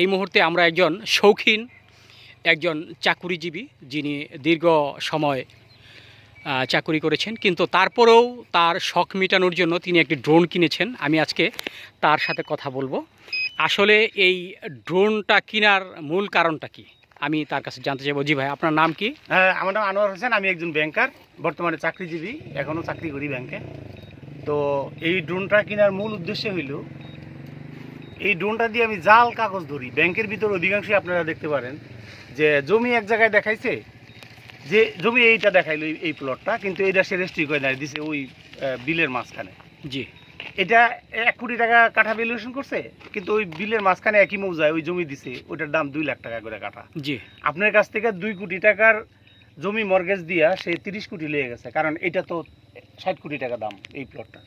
এই মুহূর্তে আমরা একজন শৌখিন, একজন চাকুরিজীবী যিনি দীর্ঘ সময় চাকুরি করেছেন, কিন্তু তারপরেও তার শখ মেটানোর জন্য তিনি একটি ড্রোন কিনেছেন। আমি আজকে তার সাথে কথা বলব। আসলে এই ড্রোনটা কেনার মূল কারণটা কি? আমি তার কাছে জানতে চাইব। জি ভাই, আপনার নাম কি? হ্যাঁ আমার নাম আনোয়ার হোসেন, আমি একজন ব্যাংকার, বর্তমানে চাকরিজীবী এখনও চাকরি করি ব্যাংকে। তো এই ড্রোনটা কেনার মূল উদ্দেশ্য হইল এই ড্রোনটা দিয়ে আমি জাল কাগজ ধরি। ব্যাংকের ভিতর অধিকাংশই আপনারা দেখতে পারেন যে জমি এক জায়গায় দেখাইছে যে জমি এইটা দেখাইলো এই- প্লটটা কিন্তু এইটা সে রেস্ট্রি করে নাই দিছে ওই বিলের মাঝখানে। জি। এটা এক কোটি টাকা কাঠা ভ্যালুয়েশন করছে কিন্তু ওই বিলের মাঝখানে একই মৌজায় ওই জমি দিছে ওইটার দাম দুই লাখ টাকা করে কাঠা। জি। আপনার কাছ থেকে দুই কোটি টাকার জমি মর্গেজ দিয়া সে তিরিশ কোটি লেগে গেছে কারণ এটা তো ষাট কোটি টাকা দাম এই প্লটটা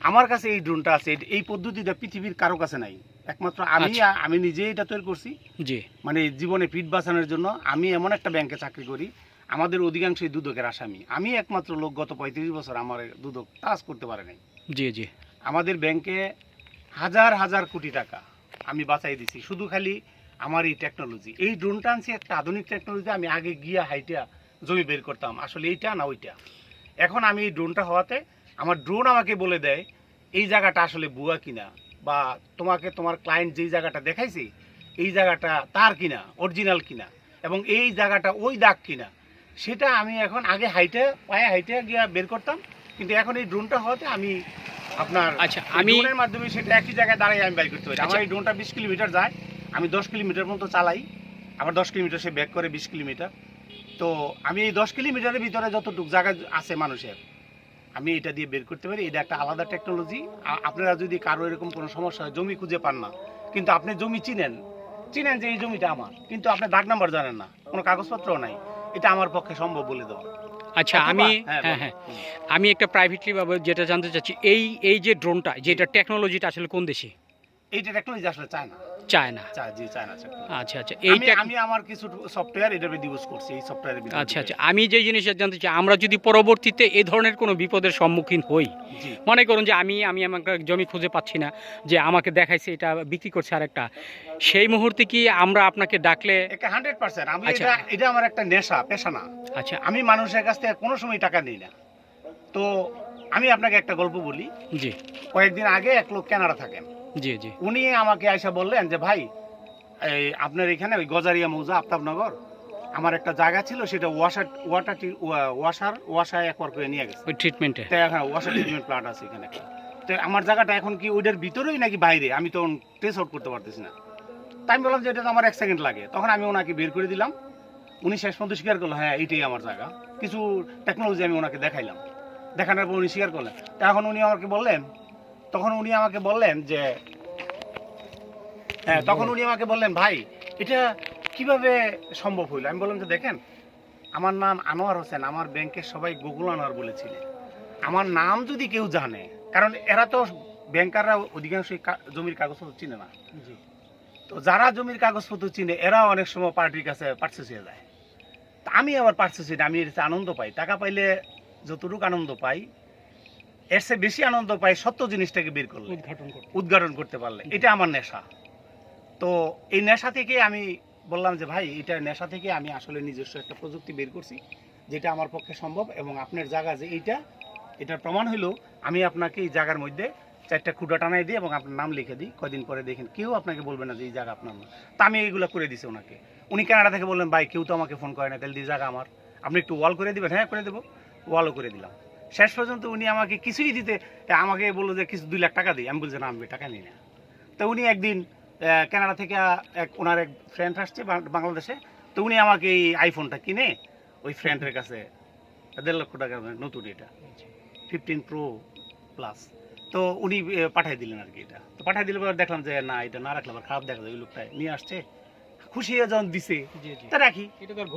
আমার কাছে এই ড্রোনটা আছে এই পদ্ধতিটা পৃথিবীর কারও কাছে নাই। একমাত্র আমি আচ্ছা। আমি নিজেই এটা তৈরি করছি। জি। মানে জীবনে পিঠ বাঁচানোর জন্য আমি এমন একটা ব্যাংকে চাকরি করি আমাদের অধিকাংশই দুদকের আসামি। আমি একমাত্র লোক গত পঁয়ত্রিশ বছর আমার দুদক টাচ করতে পারে নাই। জি জি। আমাদের ব্যাংকে হাজার হাজার কোটি টাকা আমি বাঁচাই দিছি শুধু খালি আমার এই টেকনোলজি এই ড্রোনটা আনছি একটা আধুনিক টেকনোলজি আমি আগে গিয়া হাইটা জমি বের করতাম। আসলে এইটা না ওইটা। এখন আমি এই ড্রোনটা হওয়াতে আমার ড্রোন আমাকে বলে দেয় এই জায়গাটা আসলে বুয়া কিনা? বা তোমাকে তোমার ক্লায়েন্ট যেই জায়গাটা দেখাইছে এই জায়গাটা তার কিনা অরিজিনাল কিনা এবং এই জায়গাটা ওই দাগ কিনা সেটা আমি এখন আগে হাইটে পায়ে হাইটে গিয়া বের করতাম। কিন্তু এখন এই ড্রোনটা হওয়াতে আমি আপনার আচ্ছা, আমি- ড্রোনের মাধ্যমে সেটা একই জায়গায় দাঁড়িয়ে আমি বাইর করতে পারি। আমার আচ্ছা। এই ড্রোনটা বিশ কিলোমিটার যায় আমি দশ কিলোমিটার পর্যন্ত চালাই আবার দশ কিলোমিটার সে ব্যাক করে বিশ কিলোমিটার। তো আমি এই দশ কিলোমিটারের ভিতরে যতটুকু জায়গা আছে মানুষের আমি এটা দিয়ে বের করতে পারি এটা একটা আলাদা টেকনোলজি আপনারা যদি কারও এরকম কোনো সমস্যা হয় জমি খুঁজে পান না। কিন্তু আপনি জমি চিনেন চিনেন যে এই জমিটা আমার কিন্তু আপনি দাগ নাম্বার জানেন না কোনো কাগজপত্রও নাই। এটা আমার পক্ষে সম্ভব বলে দেওয়া আচ্ছা আমি হ্যাঁ, হ্যাঁ হ্যাঁ। আমি একটা প্রাইভেটলি ভাবে যেটা জানতে চাচ্ছি এই এই যে ড্রোনটা যেটা টেকনোলজিটা আসলে কোন দেশে? এইটা টেকনোলজি আসলে চায় না চায় না জি চায় না আচ্ছা আচ্ছা এইটা আমি আমার কিছু সফটওয়্যার এটার ইউজ করছি এই সফটওয়্যারের আচ্ছা আচ্ছা আমি যে জিনিসটা জানতে চাই আমরা যদি পরবর্তীতে এই ধরনের কোনো বিপদের সম্মুখীন হই মনে করুন যে আমি আমি আমার জমি খুঁজে পাচ্ছি না যে আমাকে দেখাইছে এটা বিক্রি করছে আরেকটা সেই মুহূর্তে কি আমরা আপনাকে ডাকলে হান্ড্রেড পার্সেন্ট আমি আচ্ছা। এটা এটা আমার একটা নেশা পেশা না। আচ্ছা। আমি মানুষের কাছ থেকে কোনো সময় টাকা নিই না। তো আমি আপনাকে একটা গল্প বলি। জি। কয়েকদিন আগে এক লোক কানাডা থাকেন। জি জি। উনি আমাকে আইসা বললেন যে ভাই এই আপনার এখানে ওই গজারিয়া মৌজা আফতাবনগর আমার একটা জায়গা ছিল সেটা ওয়াশার ওয়াটার ওয়াশার ওয়াশায় একবার করে নিয়ে গেছে। ওই ট্রিটমেন্টে এখন ওয়াশার ট্রিটমেন্ট প্লান্ট আছে এখানে। তো আমার জায়গাটা এখন কি ওইটার ভিতরেই নাকি বাইরে? আমি তো ট্রেস আউট করতে পারতেছি না। তাই আমি বললাম যে এটা তো আমার এক সেকেন্ড লাগে। তখন আমি ওনাকে বের করে দিলাম। উনি শেষ পর্যন্ত স্বীকার করল হ্যাঁ এইটাই আমার জায়গা। কিছু টেকনোলজি আমি ওনাকে দেখাইলাম। দেখানোর পর উনি স্বীকার করলেন। তখন উনি আমাকে বললেন তখন উনি আমাকে বললেন যে হ্যাঁ তখন উনি আমাকে বললেন ভাই এটা কীভাবে সম্ভব হইল? আমি বললাম যে দেখেন আমার নাম আনোয়ার হোসেন আমার ব্যাংকের সবাই গুগল আনোয়ার বলেছিলেন। আমার নাম যদি কেউ জানে কারণ এরা তো ব্যাংকাররা অধিকাংশই জমির কাগজপত্র চিনে না। তো যারা জমির কাগজপত্র চিনে এরা অনেক সময় পার্টির কাছে পার্সেস হয়ে যায়। তা আমি আবার পার্সেস হই আমি এর আনন্দ পাই। টাকা পাইলে যতটুকু আনন্দ পাই এর চেয়ে বেশি আনন্দ পাই সত্য জিনিসটাকে বের করলে। উদ্ঘাটন করতে। উদ্ঘাটন করতে পারলে। এটা আমার নেশা। তো এই নেশা থেকে আমি বললাম যে ভাই এটা নেশা থেকে আমি আসলে নিজস্ব একটা প্রযুক্তি বের করছি যেটা আমার পক্ষে সম্ভব এবং আপনার জায়গা যে এইটা এটার প্রমাণ হলো আমি আপনাকে এই জায়গার মধ্যে চারটা খুঁটা টানাই দিই এবং আপনার নাম লিখে দিই। কয়দিন পরে দেখেন কেউ আপনাকে বলবে না যে এই জায়গা আপনার না তা আমি এইগুলো করে দিছি ওনাকে। উনি কানাডা থেকে বললেন ভাই কেউ তো আমাকে ফোন করে না তাহলে এই জায়গা আমার। আপনি একটু ওয়াল করে দিবেন হ্যাঁ করে দেবো। ওয়ালও করে দিলাম। শেষ পর্যন্ত উনি আমাকে কিছুই দিতে আমাকে বলল যে কিছু দুই লাখ টাকা দিই আমি বলছি না আমি টাকা নিই না। তো উনি একদিন কানাডা থেকে এক ওনার এক ফ্রেন্ড আসছে বাংলাদেশে। তো উনি আমাকে এই আইফোনটা কিনে ওই ফ্রেন্ডের কাছে দেড় লক্ষ টাকা নতুন এটা ফিফটিন প্রো প্লাস তো উনি পাঠিয়ে দিলেন আর কি এটা। তো পাঠিয়ে দিলে পরে দেখলাম যে না এটা না রাখলে আবার খারাপ দেখা যায়। ওই লোকটা নিয়ে আসছে। খুশি হয়ে যখন দিছে তা রাখি। এটা তো আর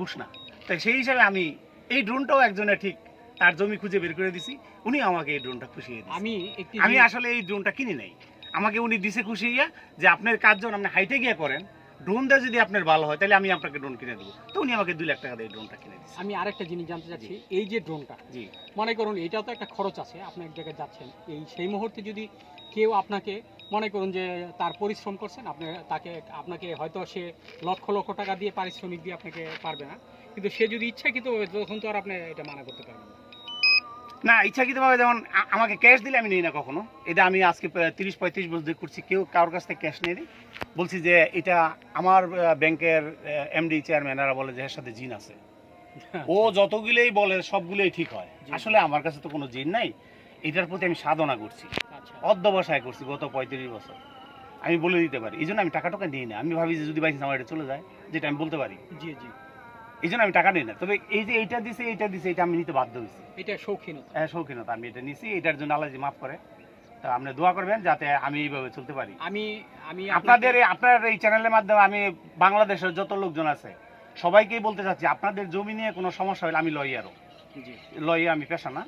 ঘুষ না। তাই সেই হিসাবে আমি এই ড্রোনটাও একজনের ঠিক। তার জমি খুঁজে বের করে দিছি। উনি আমাকে এই ড্রোনটা খুশি হয়ে আমি আমি আসলে এই ড্রোনটা কিনি নাই। আমাকে উনি দিছে খুশি হইয়া যে আপনার কাজ যখন আপনি হাইটে গিয়ে করেন ড্রোন দিয়ে যদি আপনার ভালো হয় তাহলে আমি আপনাকে ড্রোন কিনে দেবো। তো উনি আমাকে দুই লাখ টাকা দিয়ে ড্রোনটা কিনে দিচ্ছে আমি আরেকটা জিনিস জানতে চাচ্ছি। এই যে ড্রোনটা জি। মনে করুন এটাও তো একটা খরচ আছে। আপনি এক জায়গায় যাচ্ছেন এই সেই মুহূর্তে যদি কেউ আপনাকে মনে করুন যে তার পরিশ্রম করছেন আপনি তাকে আপনাকে হয়তো সে লক্ষ লক্ষ টাকা দিয়ে পারিশ্রমিক দিয়ে আপনাকে পারবে না। কিন্তু সে যদি ইচ্ছাকৃত তখন তো আর আপনি এটা মানা করতে পারবেন না। ইচ্ছাকৃতভাবে যেমন আমাকে ক্যাশ দিলে আমি নিই না কখনো। এটা আমি আজকে তিরিশ পঁয়ত্রিশ বছর ধরে করছি। কেউ কারোর কাছ থেকে ক্যাশ নিয়ে দিই বলছি যে এটা আমার ব্যাংকের এমডি চেয়ারম্যান এরা বলে যে এর সাথে জিন আছে। ও যতগুলোই বলে সবগুলোই ঠিক হয়। আসলে আমার কাছে তো কোনো জিন নাই। এটার প্রতি আমি সাধনা করছি। আচ্ছা। অধ্যবসায় করছি গত পঁয়ত্রিশ বছর। আমি বলে দিতে পারি। এই জন্য আমি টাকা টাকা নিই না। আমি ভাবি যে যদি বাইশ আমার এটা চলে যায় যেটা আমি বলতে পারি। জি জি। এই জন্য আমি টাকা নিই না। তবে এই যে এইটা দিছে এইটা দিছে এটা আমি নিতে বাধ্য হয়েছি এটা শৌখিনতা। হ্যাঁ শৌখিনতা আমি এটা নিছি এটার জন্য আল্লাহ মাফ করে। তা আপনি দোয়া করবেন যাতে আমি এইভাবে চলতে পারি। আমি আমি আপনাদের আপনার এই চ্যানেলের মাধ্যমে আমি বাংলাদেশের যত লোকজন আছে সবাইকেই বলতে চাচ্ছি আপনাদের জমি নিয়ে কোনো সমস্যা হলে আমি লয়ারও। জি। লয়ে আমি পেশা না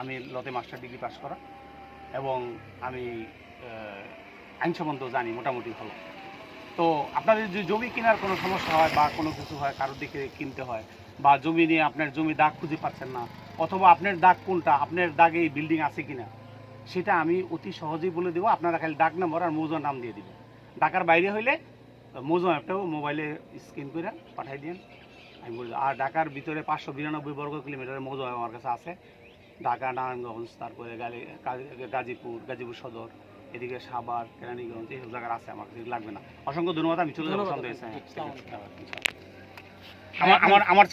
আমি লতে মাস্টার ডিগ্রি পাস করা এবং আমি আইন সম্বন্ধ জানি মোটামুটি ভালো। তো আপনাদের যদি জমি কেনার কোনো সমস্যা হয় বা কোনো কিছু হয়, কারোর দিকে কিনতে হয়, বা জমি নিয়ে আপনার জমি দাগ খুঁজে পাচ্ছেন না, অথবা আপনার দাগ কোনটা, আপনার দাগে এই বিল্ডিং আছে কিনা, সেটা আমি অতি সহজেই বলে দেবো। আপনারা খালি ডাক নম্বর আর মৌজা নাম দিয়ে দিব ঢাকার বাইরে হইলে মৌজা অ্যাপটাও মোবাইলে স্ক্যান করে পাঠাই দিন আমি বলি আর ঢাকার ভিতরে পাঁচশো বিরানব্বই বর্গ কিলোমিটারের মৌজা আমার কাছে আছে। ঢাকা, নারায়ণগঞ্জ, তারপরে গাজীপুর গাজীপুর সদর। এদিকে সাবার কেরানীগঞ্জ এইসব জায়গার আছে আমার কাছে লাগবে না। অসংখ্য ধন্যবাদ আমি চলে যাব সন্দেহ আমার আমার